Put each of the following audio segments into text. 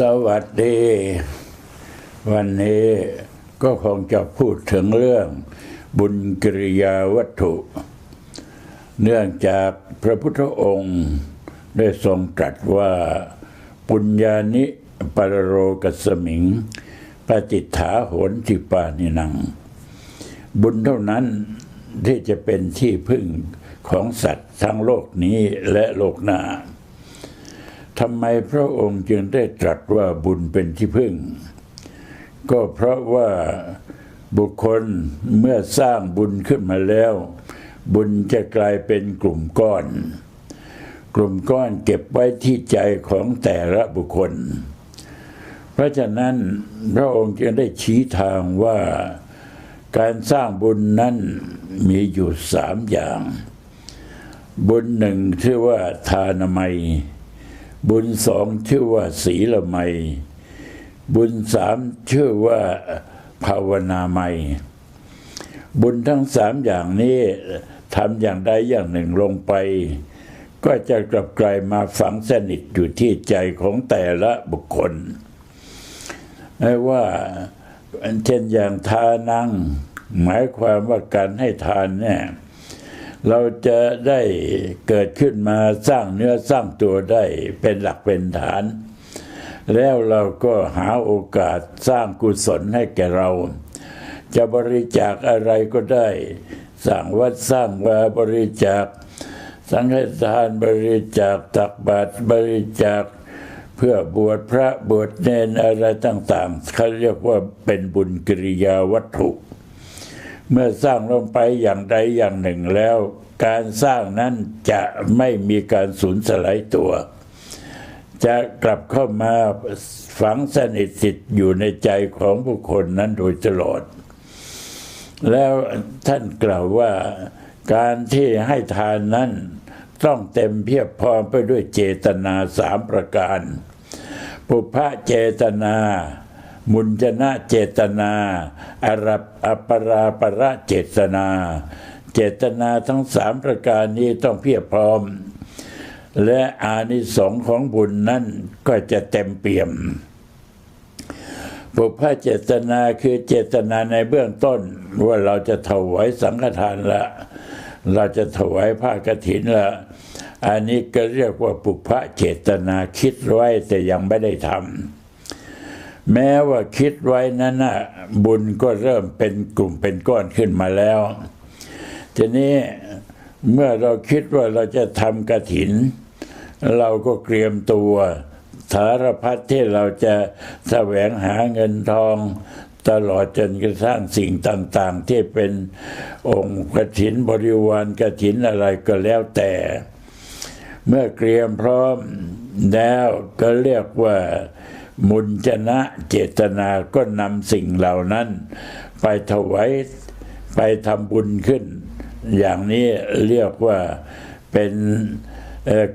สวัสดี วันนี้ก็คงจะพูดถึงเรื่องบุญกิริยาวัตถุ เนื่องจากพระพุทธองค์ได้ทรงตรัสว่าปุญญานิปรโรกัสมิงปฏิฐาโหนทิปานินัง บุญเท่านั้นที่จะเป็นที่พึ่งของสัตว์ทั้งโลกนี้และโลกหน้า ทำไมพระองค์จึงได้ตรัสว่าบุญเป็นที่พึ่ง ก็เพราะว่าบุคคลเมื่อสร้างบุญขึ้นมาแล้ว บุญจะกลายเป็นกลุ่มก้อน กลุ่มก้อนเก็บไว้ที่ใจของแต่ละบุคคล เพราะฉะนั้นพระองค์จึงได้ชี้ทางว่าการสร้างบุญนั้นมีอยู่สามอย่าง บุญหนึ่งชื่อว่าทานามัย บุญสองชื่อว่าศีลไมบุญสามชื่อว่าภาวนาไมบุญทั้งสามอย่างนี้ทำอย่างใดอย่างหนึ่งลงไป ก็จะกลับกลายมาฝังสนิทอยู่ที่ใจของแต่ละบุคคลไม่ว่าเช่นอย่างทานัง หมายความว่าการให้ทานเนี่ย เราจะได้เกิดขึ้นมาสร้างเนื้อสร้างตัวได้เป็นหลักเป็นฐาน แล้วเราก็หาโอกาสสร้างกุศลให้แก่เรา จะบริจาคอะไรก็ได้ สร้างวัดสร้างวาบริจาค สังฆทานบริจาคตักบาตรบริจาค เพื่อบวชพระบวชเนนอะไรต่างๆเขาเรียกว่าเป็นบุญกิริยาวัตถุ เมื่อสร้างลงไปอย่างใดอย่างหนึ่งแล้ว การสร้างนั้นจะไม่มีการสูญสลายตัว จะกลับเข้ามาฝังสนิทสิทธิ์อยู่ในใจของบุคคลนั้นโดยตลอด แล้วท่านกล่าวว่าการที่ให้ทานนั้นต้องเต็มเพียบพร้อมไปด้วยเจตนาสามประการ ปุพพะเจตนา มุญจนะเจตนาอารับอปราประเจตนา เจตนาทั้งสามประการนี้ต้องเพียบพร้อม และอานิสงส์ของบุญนั้นก็จะเต็มเปี่ยมบุพเจตนาคือเจตนาในเบื้องต้น ว่าเราจะถวายสังฆทานละ เราจะถวายผ้ากฐินละ อันนี้ก็เรียกว่าปุพพเจตนาคิดไว้แต่ยังไม่ได้ทำ แม้ว่าคิดไว้นั้นนะบุญก็เริ่มเป็นกลุ่มเป็นก้อนขึ้นมาแล้ว ทีนี้เมื่อเราคิดว่าเราจะทำกระถิน เราก็เตรียมตัวสารพัดที่เราจะแสวงหาเงินทองตลอดจนกระทั่งสิ่งต่างๆ ที่เป็นองค์กระถินบริวารกระถินอะไรก็แล้วแต่ เมื่อเตรียมพร้อมแล้วก็เรียกว่า มุญจนะเจตนาก็นำสิ่งเหล่านั้น ไปถวายไปทำบุญขึ้น อย่างนี้เรียกว่าเป็น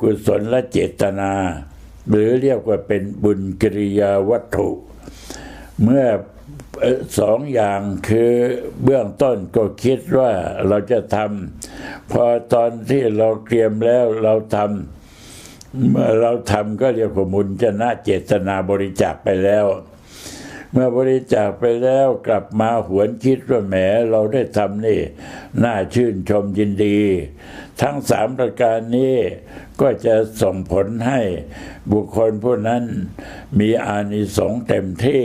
กุศลและเจตนา หรือเรียกว่าเป็นบุญกิริยาวัตถุ เมื่อสองอย่างคือเบื้องต้นก็คิดว่าเราจะทำพอตอนที่เราเตรียมแล้วเราทำ เมื่อเราทำก็เรียกว่ามุญจนะเจตนาบริจาคไปแล้ว เมื่อบริจาคไปแล้วกลับมาหวนคิดว่าแหมเราได้ทำนี่ น่าชื่นชมยินดี ทั้งสามประการนี้ ก็จะส่งผลให้บุคคลผู้นั้นมีอานิสงส์เต็มที่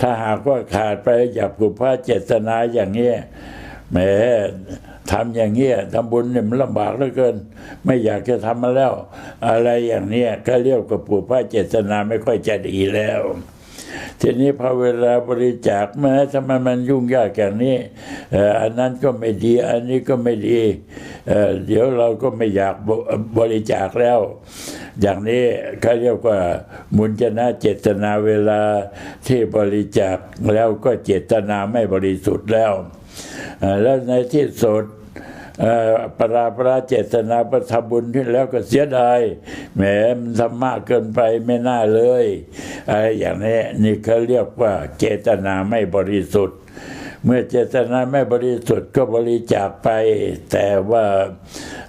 ถ้าหากว่าขาดไปจากกุพาเจตนาอย่างนี้แหม ทำอย่างเงี้ยทำบุญเนี่ยมันลำบากเหลือเกิน ไม่อยากจะทำมาแล้ว อะไรอย่างเนี้ยก็เรียกกับปู่พระเจตนาไม่ค่อยจะดีแล้ว ทีนี้พอเวลาบริจาคมาทำไมมันยุ่งยากอย่างนี้อันนั้นก็ไม่ดี อันนี้ก็ไม่ดีเดี๋ยวเราก็ไม่อยากบริจาคแล้ว อย่างนี้เขาเรียกว่ามุนจนะเจตนาเวลาที่บริจาคแล้วก็เจตนาไม่บริสุทธิ์แล้ว แล้วในที่สุดปราปราเจตนาประทบุญขึ้นแล้วก็เสียดายแหมมันทำมากเกินไปไม่น่าเลยอะไรอย่างนี้นี่เขาเรียกว่าเจตนาไม่บริสุทธิ์ เมื่อเจตนาไม่บริสุทธิ์ก็บริจาคไป แต่ว่า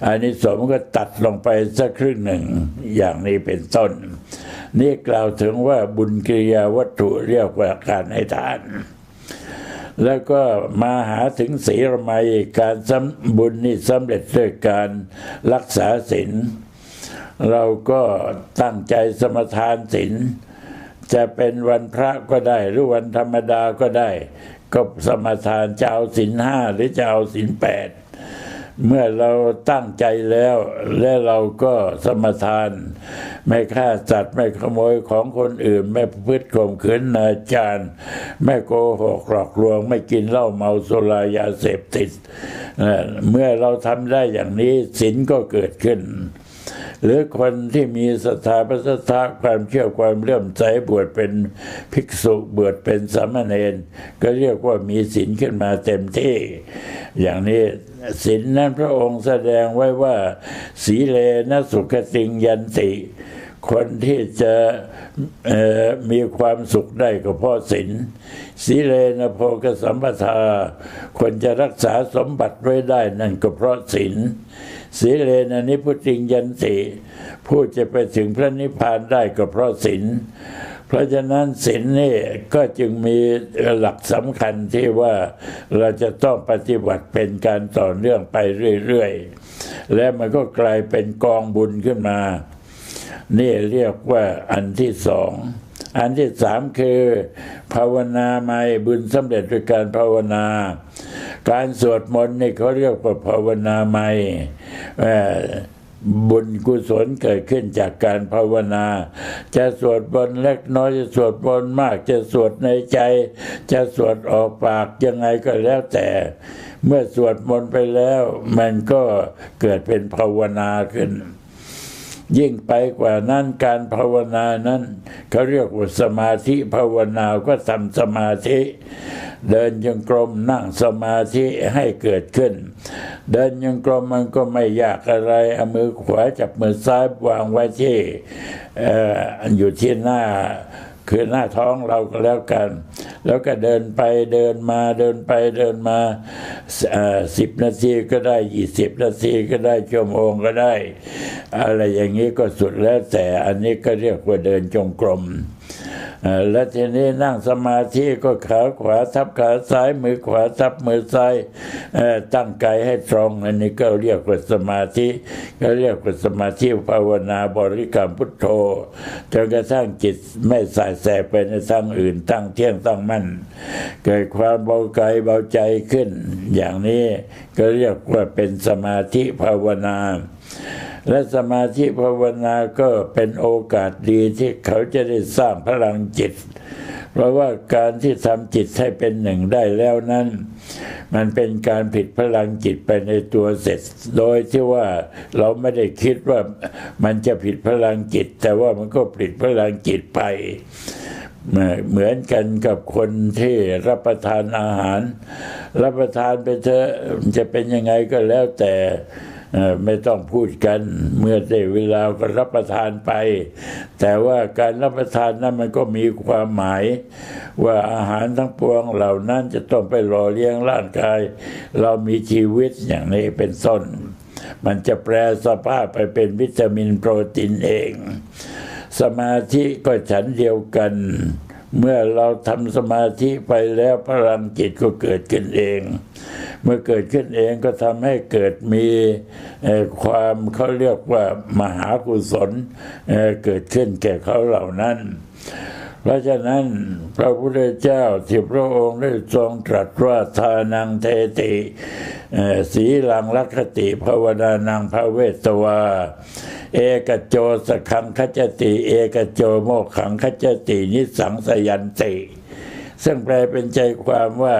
อันนี้สมก็ตัดลงไปสักครึ่งหนึ่งอย่างนี้เป็นต้น นี่กล่าวถึงว่าบุญกิริยาวัตถุเรียกว่าการให้ทาน แล้วก็มาหาถึงศีลไมยการสำบุญนี่สำเร็จด้วยการรักษาศีลเราก็ตั้งใจสมทานศีลจะเป็นวันพระก็ได้ หรือวันธรรมดาก็ได้ ก็สมทานจะเอาศีลห้าหรือจะเอาศีลแปด เมื่อเราตั้งใจแล้ว และเราก็สมทาน ไม่ฆ่าสัตว์ไม่ขโมยของคนอื่น ไม่พืชข่มขืนนาจารไม่โกหกหลอกลวง ไม่กินเหล้าเมาสุรายาเสพติด เมื่อเราทำได้อย่างนี้ศีลก็เกิดขึ้น หรือคนที่มีศรัทธาพระศรัทธาความเชื่อความเลื่อมใสบวชเป็นภิกษุบวชเป็นสามเณรก็เรียกว่ามีศีลขึ้นมาเต็มที่ อย่างนี้ศีลนั้นพระองค์แสดงไว้ว่า สีเลนสุขติงยันติคนที่จะมีความสุขได้ก็เพราะศีลสีเลนโพกสัมปทา คนจะรักษาสมบัติไว้ได้นั่นก็เพราะศีล สีเลนะนิพุติงยันติผู้จะไปถึงพระนิพพานได้ก็เพราะศีลเพราะฉะนั้นศีลนี่ก็จึงมีหลักสำคัญที่ว่าเราจะต้องปฏิบัติเป็นการต่อเนื่องไปเรื่อยๆ และมันก็กลายเป็นกองบุญขึ้นมา นี่เรียกว่าอันที่สอง อันที่สามคือ ภาวนาไม่บุญสำเร็จด้วยการภาวนา การสวดมนต์นี่เขาเรียกว่าภาวนาใหม่ บุญกุศลเกิดขึ้นจากการภาวนา จะสวดบนเล็กน้อยจะสวดบนมาก จะสวดในใจ จะสวดออกปากยังไงก็แล้วแต่ เมื่อสวดมนต์ไปแล้ว มันก็เกิดเป็นภาวนาขึ้น ยิ่งไปกว่านั้นการภาวนานั้นเขาเรียกว่าสมาธิภาวนาก็ทำสมาธิ เดินยังกรมนั่งสมาธิให้เกิดขึ้น เดินยังกรมมันก็ไม่ยากอะไรเอามือขวาจับมือซ้ายวางไว้ที่อยู่ที่หน้าคือหน้าท้องเราก็แล้วกัน แล้วก็เดินไปเดินมาเดินไปเดินมาสิบนาทีก็ได้ยี่สิบนาทีก็ได้ชั่วโมงก็ได้ อะไรอย่างนี้ก็สุดแล้วแต่อันนี้ก็เรียกว่าเดินจงกรม และทีนี้นั่งสมาธิก็ขาขวาทับขาซ้ายมือขวาทับมือซ้ายตั้งกายให้ตรงอันนี้ก็เรียกว่าสมาธิก็เรียกว่าสมาธิภาวนาบริกรรมพุทโธจนกระทั่งจิตไม่สายแสไปในทางอื่นตั้งเที่ยงตั้งมั่นเกิดความเบากายเบาใจขึ้น อย่างนี้ก็เรียกว่าเป็นสมาธิภาวนา และสมาธิภาวนาก็เป็นโอกาสดีที่เขาจะได้สร้างพลังจิต เพราะว่าการที่ทำจิตให้เป็นหนึ่งได้แล้วนั้น มันเป็นการผิดพลังจิตไปในตัวเสร็จ โดยที่ว่าเราไม่ได้คิดว่ามันจะผิดพลังจิต แต่ว่ามันก็ผิดพลังจิตไปเหมือนกันกับคนที่รับประทานอาหาร รับประทานไปเถอะจะเป็นยังไงก็แล้วแต่ ไม่ต้องพูดกันเมื่อได้เวลาก็รับประทานไป แต่ว่าการรับประทานนั้นมันก็มีความหมาย ว่าอาหารทั้งปวงเหล่านั้นจะต้องไปหล่อเลี้ยงร่างกาย เรามีชีวิตอย่างนี้เป็นต้น มันจะแปลสภาพไปเป็นวิตามินโปรตีนเอง สมาธิก็ฉันเดียวกันเมื่อเราทำสมาธิไปแล้วพลังจิตก็เกิดขึ้นเอง มื่อเกิดขึ้นเองก็ทำให้เกิดมีความเขาเรียกว่ามหากุศลเกิดขึ้นแก่เขาเหล่านั้นเพราะฉะนั้นพระพุทธเจ้าที่พระองค์ได้ทรงตรัสว่าทานังเทติสีลังลักขติภาวนานังพระเวสวา เอกโจสขังขจติ เอกโจโมขังขจติ นิสังสยันติ ซึ่งแปลเป็นใจความว่า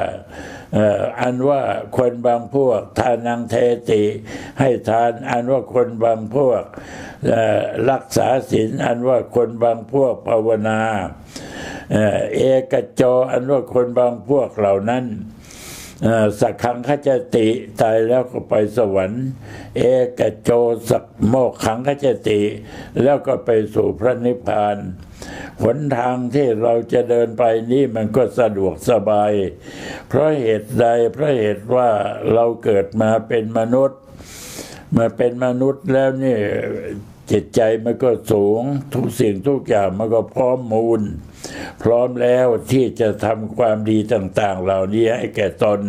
อันว่าคนบางพวก ทานังเทติ ให้ทาน อันว่าคนบางพวกรักษาศีลอันว่าคนบางพวกภาวนา เอกจออันว่าคนบางพวกเหล่านั้น สักขังขจติตายแล้วก็ไปสวรรค์ เอกโจสักโมกขังขจติ แล้วก็ไปสู่พระนิพพานหนทางที่เราจะเดินไปนี้มันก็สะดวกสบาย เพราะเหตุใดเพราะเหตุว่าเราเกิดมาเป็นมนุษย์มื่อเป็นมนุษย์แล้วนี่จิตใจมันก็สูง ทุกสิ่งทุกอย่างมันก็พร้อมมูล พร้อมแล้วที่จะทำความดีต่าง ๆ เหล่านี้ให้แก่ตน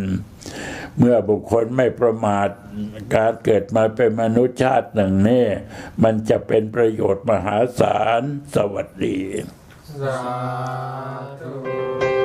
เมื่อบุคคลไม่ประมาทการเกิดมาเป็นมนุษย์ชาติหนึ่งนี่มันจะเป็นประโยชน์มหาศาลสวัสดี สาธุ